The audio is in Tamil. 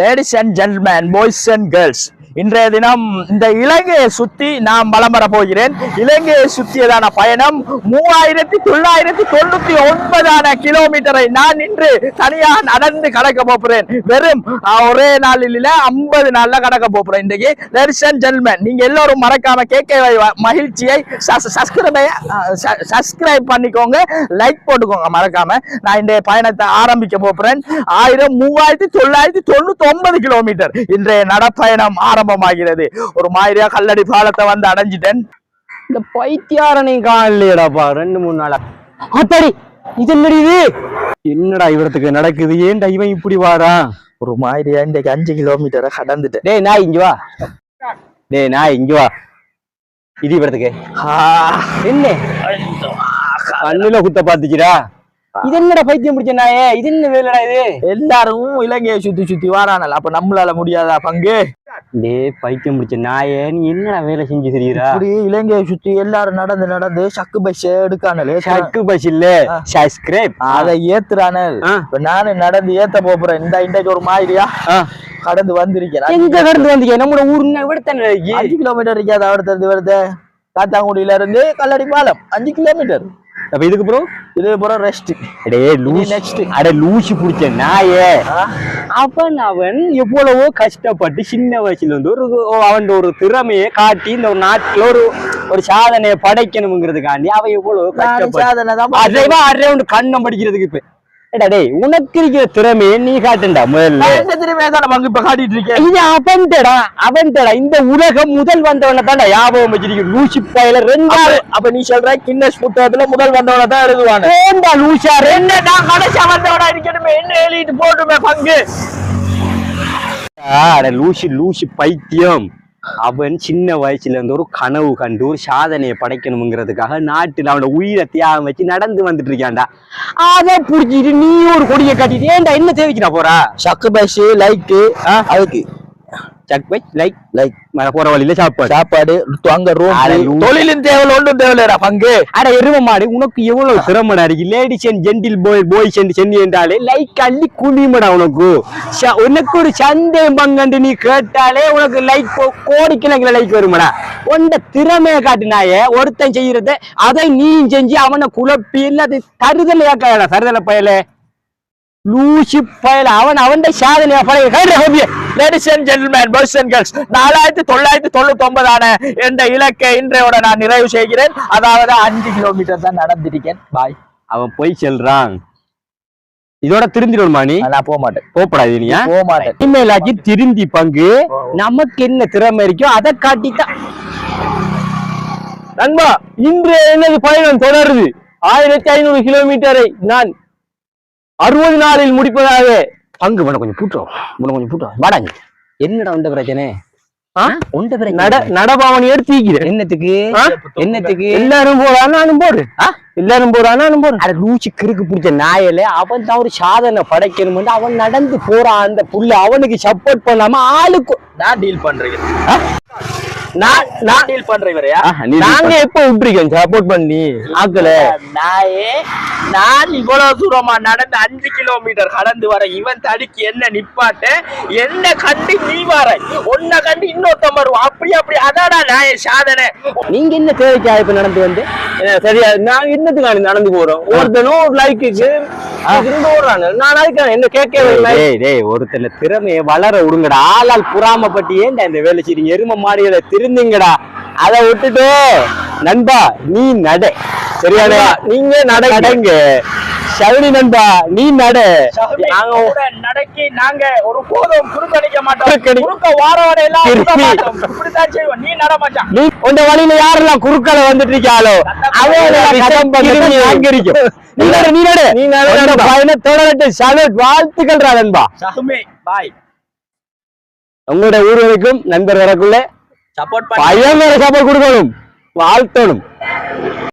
Ladies and gentlemen boys and girls இன்றைய தினம் இந்த இலங்கையை சுத்தி நான் வலம் வர போகிறேன். இலங்கையை சுற்றியதான பயணம் மூவாயிரத்தி தொள்ளாயிரத்தி தொண்ணூத்தி ஒன்பதான கிலோமீட்டரை நான் இன்று தனியாக நடந்து கடக்க போகிறேன். வெறும் ஒரே நாளில் இல்ல ஐம்பது நாள்ல கடக்க போகிறேன் இன்றைக்கு. லேடிஸ் அண்ட் ஜென்டில்மேன் நீங்க எல்லாரும் மறக்காம கேட்க மகிழ்ச்சியை சப்ஸ்கிரைப் பண்ணிக்கோங்க. லைக் போட்டுக்கோங்க மறக்காம. நான் இந்த பயணத்தை ஆரம்பிக்க போகிறேன். ஆயிரம் மூவாயிரத்தி தொள்ளாயிரத்தி தொண்ணூத்தி ஒன்பது கிலோமீட்டர் இன்றைய நடப்பயணம் ஆரம்பமாகிறது. ஒரு மாதிரியா கல்லடி பாலத்தை வந்து அடைஞ்சிட்டேன். இந்த பைத்தியாரனை காணலையடாப்பா ரெண்டு மூணு நாளா. ஆத்தாடி இது என்னடி இது? என்னடா இவரத்துக்கு நடக்குது? ஏன்டா இவன் இப்படி வாரா ஒரு மாதிரியா இன்றைக்கு அஞ்சு கிலோமீட்டரை கடந்துட்டேன். டேய் நான் இங்க வா. டேய் நான் இங்க வா. இது இவரத்துக்கு. ஆ, என்ன? கண்ணுல குத்த பாத்துக்கிறா? இது என்னடா பைத்தியம் பிடிச்ச நாயே? இது என்ன வேலைடா இது? எல்லாரும் இலங்கையை சுத்தி சுத்தி வாரானல். அப்ப நம்மளால முடியாதா பங்கு? டேய் பைத்தியம் பிடிச்ச நாயே நீ என்னடா வேலை செஞ்சு தெரியுறா? இப்படி இலங்கையை சுத்தி எல்லாரும் நடந்து நடந்து சக்கு பஸ் எடுக்கானலே சக்கு பஸ் இல்ல. சப்ஸ்கிரைப் அதை ஏத்துறானல். நானு நடந்து ஏத்த போறேன். இந்த இன்றைக்கு ஒரு மாதிரியா? கடந்து வந்திருக்கேன். எங்க கடந்து வந்தீங்க நம்மளோட ஊர் விட தானே இருக்கு? அஞ்சு கிலோமீட்டர் இருக்காது அடுத்தது வருது. காத்தாங்குடியில இருந்து கல்லடி பாலம். அஞ்சு கிலோமீட்டர். அப்ப இதுக்கு ப்ரோ இது அப்புறம் ரெஸ்ட் அடே லூசி. next. அட லூசி புடிச்ச நாயே. அவன் அவன் எவ்வளவோ கஷ்டப்பட்டு சின்ன வயசுல இருந்து ஒரு அவன் ஒரு திறமையை காட்டி இந்த ஒரு நாட்டுல ஒரு ஒரு சாதனையை படைக்கணுங்கிறதுக்காண்டி அவன் எவ்வளவோ கஷ்டப்பட்டு கண்ணம் படிக்கிறதுக்கு இப்ப. ஏடா டேய் உனக்கு இருக்கிற திறமையை நீ காட்டுண்டா முதல்ல. திரும்ப தானே பங்கு இப்ப காட்டிட்டு இருக்கேன்? இது அவன்டா அவன்டா இந்த உலகம் முதல் வந்தவன ஞாபகம் வச்சிருக்க லூசி பயல ரெண்டாவது அப்ப- நீ சொல்ற கின்னஸ் புத்தகத்துல முதல் வந்தவன தான் எழுதுவானு? ஏண்டா லூசா என்ன நான் கடைசியா வந்தவனா இருக்கணுமே என்ன எழுதிட்டு போட்டுமே பங்கு? அட லூசி லூசி பைத்தியம். அவன் சின்ன வயசுல இருந்து ஒரு கனவு கண்டு ஒரு சாதனையை படைக்கணுங்கிறதுக்காக நாட்டுல அவனோட உயிரை தியாகம் வச்சு நடந்து வந்துட்டு இருக்கான்டா. அதை புடிச்சிட்டு நீ ஒரு கொடியை கட்டிட்டு ஏன்டா என்ன தேவைக்கிறா போறா? சக்கு பஸ் லைக்கு அதுக்கு. லைக் லைக் போற வழியில சாப்பாடு சாப்பாடு அங்க ரூம் தொழிலும் தேவை ஒன்றும் தேவையில்லடா பங்கு அட எரும மாடு உனக்கு எவ்வளவு திறமடா இருக்கு ladies and gentle boy boys and சென்னி என்றாலே லைக் அள்ளி குனிமடா உனக்கு ச- உனக்கு ஒரு சந்தேகம் பங்கண்டு நீ கேட்டாலே உனக்கு லைக் கோடிக்கணக்கில் லைக் வருமடா உண்ட திறமையை காட்டினாயே ஒருத்தன் செய்யறத அதை நீயும் செஞ்சு அவனை குழப்பி இல்லாத தருதலையாக்கடா தருதலை பயல லூசி பயல அவன் அவன் சாதனையா பழைய ladies and gentlemen boys and girls நாலாயிரத்தி தொள்ளாயிரத்தி தொண்ணூத்தி ஒன்பதான என்ற இலக்கை இன்றையோட நான் நிறைவு செய்கிறேன். அதாவது அஞ்சு கிலோமீட்டர் தான் நடந்திருக்கேன். பாய் அவன் போய் செல்றான். இதோட திருந்திடுமா நீ நான் போக மாட்டேன் போப்படாது நீ? போக மாட்டேன் இனிமேலாக்கி திருந்தி பங்கு. நமக்கு என்ன திறமை இருக்கோ அதை காட்டித்தான். நண்பா இன்று எனது பயணம் தொடருது? ஆயிரத்தி ஐநூறு கிலோமீட்டரை நான் அறுபது நாளில் முடிப்பதாக பங்கு உன கொஞ்சம் பூட்டோம் உன கொஞ்சம் பூட்டோம் வாடாங்க என்னடா உண்ட பிரச்சனை? உண்ட பிரச்சனை. நட நடபாவணி எடுத்து வைக்கிறேன் என்னத்துக்கு? என்னத்துக்கு? எல்லாரும் போறா நானும் போடு. எல்லாரும் போறா போறேன் அட லூச்சி கிறுக்கு பிடிச்ச நாயல அவன் தான் ஒரு சாதனை படைக்கணும் அவன் நடந்து போறான். அந்த புள்ள அவனுக்கு சப்போர்ட் பண்ணாம ஆளுக்கு நான் டீல் பண்றேன். நான் டீல் பண்றேன் இவரையா நாங்க எப்ப விட்டுருக்கேன் சப்போர்ட் பண்ணி. ஆக்கல. நாயே நான் இவ்வளவு தூரமா நடந்து அஞ்சு கிலோமீட்டர் கடந்து வர இவன் தடுக்கி என்ன நிப்பாட்ட என்ன கண்டு நீ வர உன்னை கண்டு இன்னொருத்தன் வருவான். அப்படி அப்படி. அதாடா நாய சாதனை. நீங்க என்ன தேவைக்கா இப்ப நடந்து வந்து? சரியா. நாங்க என்னத்துக்கு நடந்து போறோம்? ஒருத்தனும் ஒரு லைக்கு ஓடுறாங்க நான் அதுக்கு என்ன கேட்கவே டேய் டேய் ஒருத்தன திறமையை வளர விடுங்கடா. ஆளால் புறாமப்பட்டு ஏன்டா இந்த வேலை செய்றீங்க? எரும மாடியில திருந்துங்கடா. அதை விட்டுட்டு நண்பா நீ நட. சரியானே? நீங்க நட நடங்க. சவுனி நண்பா நீ நட. நாங்க நடக்கி நாங்க ஒரு போதும் குறுக்கணிக்க மாட்டோம். குறுக்க. விட மாட்டோம். இப்படித்தான் செய்வோம். நீ நட மாட்டான் நீ உந்த வழியில யாரெல்லாம் குறுக்கால வந்துட்டு இருக்காளோ வாழ்த்துக்கள் நண்பா. பாய் உங்களுடைய ஊர் வரைக்கும் நண்பர் வரக்குள்ள சப்போர்ட் வேற சப்போர்ட் கொடுக்கணும். வாழ்த்தணும்.